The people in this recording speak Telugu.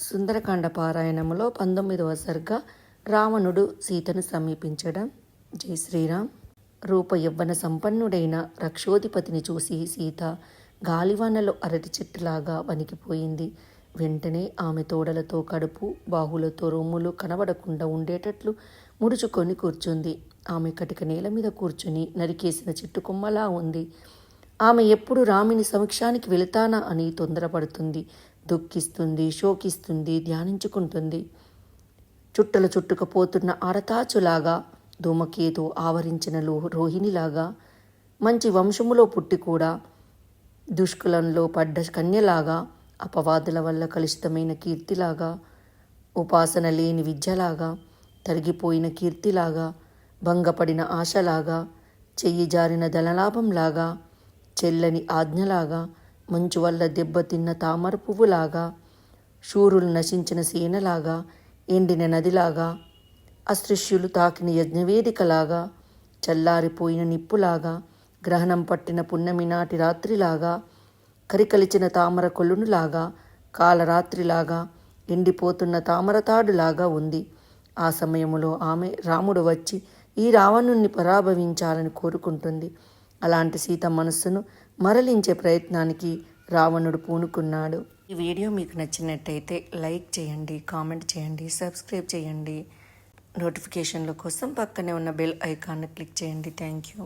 సుందరకాండ పారాయణములో పంతొమ్మిదవ సర్గ రావణుడు సీతను సమీపించడం. జై శ్రీరామ్. రూప యవ్వన సంపన్నుడైన రక్షోధిపతిని చూసి సీత గాలివానలో అరటి చెట్టులాగా వణికిపోయింది. వెంటనే ఆమె తోడలతో కడుపు బాహులతో రొమ్ములు కనబడకుండా ఉండేటట్లు ముడుచుకొని కూర్చుంది. ఆమె కటిక నేల మీద కూర్చుని నరికేసిన చెట్టు కొమ్మలా ఉంది. ఆమె ఎప్పుడు రామిని సమక్షానికి వెళతానా అని తొందరపడుతుంది. దుఃఖిస్తుంది శోకిస్తుంది ధ్యానించుకుంటుంది. చుట్టల చుట్టుకుపోతున్న ఆడతాచులాగా ధూమకేతు ఆవరించిన లో రోహిణిలాగా మంచి వంశములో పుట్టి కూడా దుష్కులంలో పడ్డ కన్యలాగా అపవాదుల వల్ల కలుషితమైన కీర్తిలాగా ఉపాసన లేని విద్యలాగా తరిగిపోయిన కీర్తిలాగా భంగపడిన ఆశలాగా చెయ్యి జారిన ధనలాభంలాగా చెల్లని ఆజ్ఞలాగా మంచు వల్ల దెబ్బతిన్న తామర పువ్వులాగా శూరులు నశించిన సేనలాగా ఎండిన నదిలాగా అస్పృశ్యులు తాకిన యజ్ఞవేదికలాగా చల్లారిపోయిన నిప్పులాగా గ్రహణం పట్టిన పున్నమి నాటి రాత్రిలాగా కరికలిచిన తామర కొలునులాగా కాలరాత్రిలాగా ఎండిపోతున్న తామరతాడులాగా ఉంది. ఆ సమయంలో ఆమె రాముడు వచ్చి ఈ రావణుణ్ణి పరాభవించాలని కోరుకుంటుంది. అలాంటి సీత మనస్సును మరలించే ప్రయత్నానికి రావణుడు పూనుకున్నాడు. ఈ వీడియో మీకు నచ్చినట్టయితే లైక్ చేయండి కామెంట్ చేయండి సబ్స్క్రైబ్ చేయండి. నోటిఫికేషన్ల కోసం పక్కనే ఉన్న బెల్ ఐకాన్ను క్లిక్ చేయండి. Thank you.